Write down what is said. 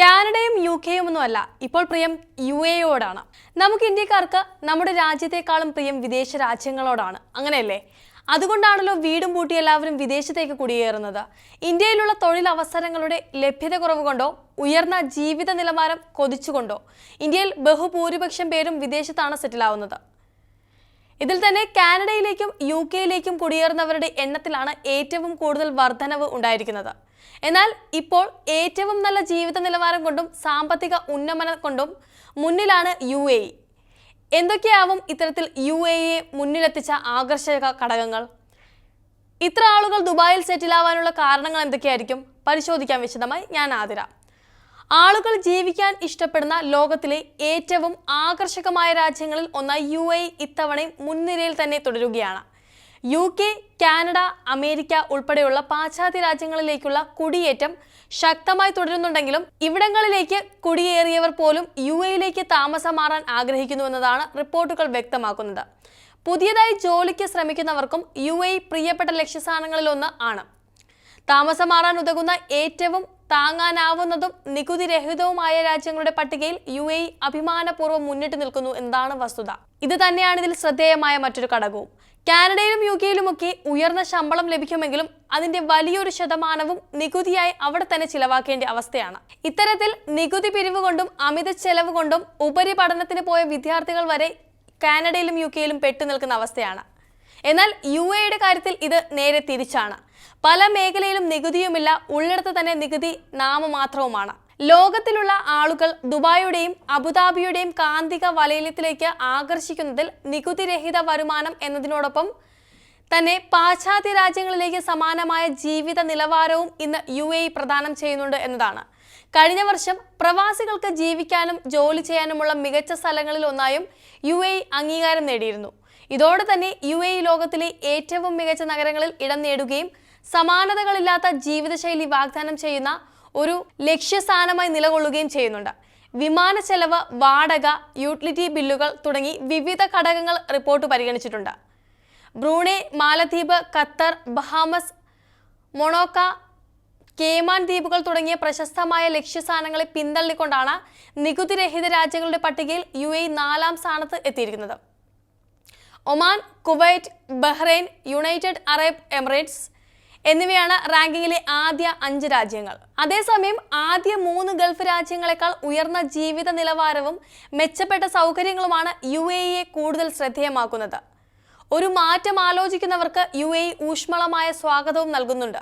കാനഡയും U കെയും ഒന്നും അല്ല ഇപ്പോൾ പ്രിയം യു എയോടാണ് നമുക്ക് ഇന്ത്യക്കാർക്ക് നമ്മുടെ രാജ്യത്തെക്കാളും പ്രിയം വിദേശ രാജ്യങ്ങളോടാണ്. അങ്ങനെയല്ലേ? അതുകൊണ്ടാണല്ലോ വീടും പൂട്ടി എല്ലാവരും വിദേശത്തേക്ക് കുടിയേറുന്നത്. ഇന്ത്യയിലുള്ള തൊഴിലവസരങ്ങളുടെ ലഭ്യത കുറവ് കൊണ്ടോ ഉയർന്ന ജീവിത നിലവാരം കൊതിച്ചുകൊണ്ടോ ഇന്ത്യയിൽ ബഹുഭൂരിപക്ഷം പേരും വിദേശത്താണ് സെറ്റിലാവുന്നത്. ഇതിൽ തന്നെ കാനഡയിലേക്കും യു കെയിലേക്കും കുടിയേറുന്നവരുടെ എണ്ണത്തിലാണ് ഏറ്റവും കൂടുതൽ വർധനവ് ഉണ്ടായിരിക്കുന്നത്. എന്നാൽ ഇപ്പോൾ ഏറ്റവും നല്ല ജീവിത നിലവാരം കൊണ്ടും സാമ്പത്തിക ഉന്നമനം കൊണ്ടും മുന്നിലാണ് യു എ. ഇ എന്തൊക്കെയാവും ഇത്തരത്തിൽ യു എ ഇയെ മുന്നിലെത്തിച്ച ആകർഷക ഘടകങ്ങൾ? ഇത്ര ആളുകൾ ദുബായിൽ സെറ്റിലാവാനുള്ള കാരണങ്ങൾ എന്തൊക്കെയായിരിക്കും? പരിശോധിക്കാൻ വിശദമായി ഞാൻ ആതിര. ആളുകൾ ജീവിക്കാൻ ഇഷ്ടപ്പെടുന്ന ലോകത്തിലെ ഏറ്റവും ആകർഷകമായ രാജ്യങ്ങളിൽ ഒന്നായി യു എ ഇത്തവണയും മുൻനിരയിൽ തന്നെ തുടരുകയാണ്. യു കെ കാനഡ അമേരിക്ക ഉൾപ്പെടെയുള്ള പാശ്ചാത്യ രാജ്യങ്ങളിലേക്കുള്ള കുടിയേറ്റം ശക്തമായി തുടരുന്നുണ്ടെങ്കിലും ഇവിടങ്ങളിലേക്ക് കുടിയേറിയവർ പോലും യു എയിലേക്ക് താമസം മാറാൻ ആഗ്രഹിക്കുന്നുവെന്നതാണ് റിപ്പോർട്ടുകൾ വ്യക്തമാക്കുന്നത്. പുതിയതായി ജോലിക്ക് ശ്രമിക്കുന്നവർക്കും യു എ പ്രിയപ്പെട്ട ലക്ഷ്യസ്ഥാനങ്ങളിലൊന്ന് ആണ്. താമസം മാറാൻ ഉതകുന്ന ഏറ്റവും താങ്ങാനാവുന്നതും നികുതി രഹിതവുമായ രാജ്യങ്ങളുടെ പട്ടികയിൽ യു എ അഭിമാനപൂർവം മുന്നിട്ട് നിൽക്കുന്നു എന്നതാണ് വസ്തുത. ഇത് തന്നെയാണ് ഇതിൽ ശ്രദ്ധേയമായ മറ്റൊരു ഘടകവും. കാനഡയിലും യു കെയിലുമൊക്കെ ഉയർന്ന ശമ്പളം ലഭിക്കുമെങ്കിലും അതിന്റെ വലിയൊരു ശതമാനവും നികുതിയായി അവിടെ തന്നെ ചിലവാക്കേണ്ട അവസ്ഥയാണ്. ഇത്തരത്തിൽ നികുതി പിരിവ് കൊണ്ടും അമിത ചെലവ് കൊണ്ടും ഉപരിപഠനത്തിന് പോയ വിദ്യാർത്ഥികൾ വരെ കാനഡയിലും യു കെയിലും പെട്ടു നിൽക്കുന്ന അവസ്ഥയാണ്. എന്നാൽ യു എയുടെ കാര്യത്തിൽ ഇത് നേരെ തിരിച്ചാണ്. പല മേഖലയിലും നികുതിയുമില്ല. ഉള്ളിടത്ത് തന്നെ നികുതി നാമമാത്രവുമാണ്. ലോകത്തിലുള്ള ആളുകൾ ദുബായിയുടെയും അബുദാബിയുടെയും കാന്തിക വലയത്തിലേക്ക് ആകർഷിക്കുന്നതിൽ നികുതിരഹിത വരുമാനം എന്നതിനോടൊപ്പം തന്നെ പാശ്ചാത്യ രാജ്യങ്ങളിലേക്ക് സമാനമായ ജീവിത നിലവാരവും ഇന്ന് യു എ പ്രദാനം ചെയ്യുന്നുണ്ട് എന്നതാണ്. കഴിഞ്ഞ വർഷം പ്രവാസികൾക്ക് ജീവിക്കാനും ജോലി ചെയ്യാനുമുള്ള മികച്ച സ്ഥലങ്ങളിൽ ഒന്നായും യു എ അംഗീകാരം നേടിയിരുന്നു. ഇതോടെ തന്നെ യു എ ലോകത്തിലെ ഏറ്റവും മികച്ച നഗരങ്ങളിൽ ഇടം നേടുകയും സമാനതകളില്ലാത്ത ജീവിതശൈലി വാഗ്ദാനം ചെയ്യുന്ന ഒരു ലക്ഷ്യസ്ഥാനമായി നിലകൊള്ളുകയും ചെയ്യുന്നുണ്ട്. വിമാന ചെലവ് വാടക യൂട്ടിലിറ്റി ബില്ലുകൾ തുടങ്ങി വിവിധ ഘടകങ്ങൾ റിപ്പോർട്ട് പരിഗണിച്ചിട്ടുണ്ട്. ബ്രൂണെ മാലദ്വീപ് ഖത്തർ ബഹാമസ് മൊണോക്ക കേമാൻ ദ്വീപുകൾ തുടങ്ങിയ പ്രശസ്തമായ ലക്ഷ്യസ്ഥാനങ്ങളെ പിന്തള്ളിക്കൊണ്ടാണ് നികുതിരഹിത രാജ്യങ്ങളുടെ പട്ടികയിൽ യു എ നാലാം സ്ഥാനത്ത് എത്തിയിരിക്കുന്നത്. Oman Kuwait Bahrain United Arab Emirates എന്നിവയാണ് റാങ്കിങ്ങിലെ ആദ്യ അഞ്ച് രാജ്യങ്ങൾ. അതേസമയം ആദ്യ മൂന്ന് ഗൾഫ് രാജ്യങ്ങളെക്കാൾ ഉയർന്ന ജീവിത നിലവാരവും മെച്ചപ്പെട്ട സൗകര്യങ്ങളുമാണ് യു എ ഇയെ കൂടുതൽ ശ്രദ്ധേയമാക്കുന്നത്. ഒരു മാറ്റം ആലോചിക്കുന്നവർക്ക് യു എ ഊഷ്മളമായ സ്വാഗതവും നൽകുന്നുണ്ട്.